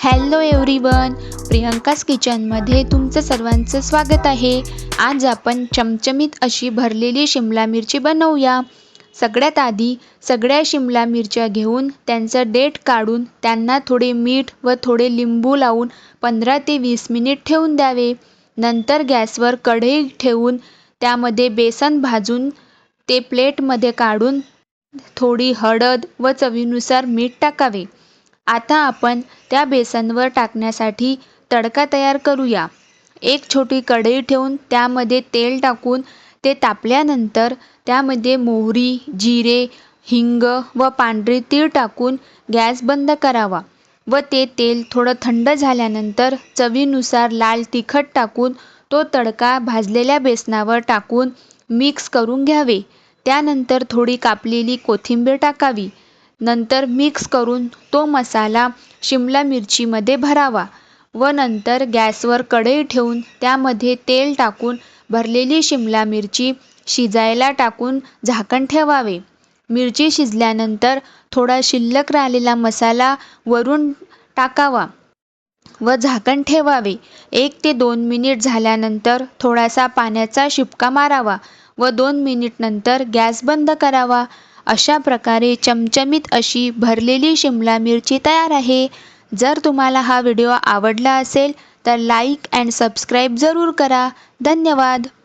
Hello everyone Priyanka's किचनमध्ये तुमचं सर्वांचं स्वागत आहे. आज आपण चमचमीत अशी भरलेली शिमला मिरची बनवूया. सगळ्यात आधी सगळ्या शिमला मिरच्या घेऊन त्यांचं डेट काढून त्यांना थोडे मीठ व थोडे लिंबू लावून पंधरा ते वीस मिनिट ठेवून द्यावे. नंतर गॅसवर कढई ठेवून त्यामध्ये बेसन भाजून ते प्लेटमध्ये काढून थोडी हळद व चवीनुसार मीठ टाकावे. आता आपण त्या बेसनवर टाकण्यासाठी तडका तयार करूया. एक छोटी कढई ठेवून त्यामध्ये तेल टाकून ते तापल्यानंतर त्यामध्ये मोहरी जिरे हिंग व पांढरे तीळ टाकून गॅस बंद करावा व ते तेल थोडं थंड झाल्यानंतर चवीनुसार लाल तिखट टाकून तो तडका भाजलेल्या बेसनावर टाकून मिक्स करून घ्यावे. त्यानंतर थोडी कापलेली कोथिंबीर टाकावी. नंतर मिक्स करून तो मसाला शिमला मिरचीमध्ये भरावा व नंतर गॅसवर कढई ठेवून त्यामध्ये तेल टाकून भरलेली शिमला मिरची शिजायला टाकून झाकण ठेवावे. मिरची शिजल्यानंतर थोडा शिल्लक राहिलेला मसाला वरून टाकावा. व झाकण ठेवावे. एक ते दोन मिनिट झाल्यानंतर थोडासा पाण्याचा शिपका मारावा व दोन मिनिटनंतर गॅस बंद करावा. अशा प्रकारे चमचमीत अशी भरलेली शिमला मिरची तयार आहे. जर तुम्हाला हा व्हिडिओ आवडला असेल तर लाईक अँड सबस्क्राईब जरूर करा. धन्यवाद.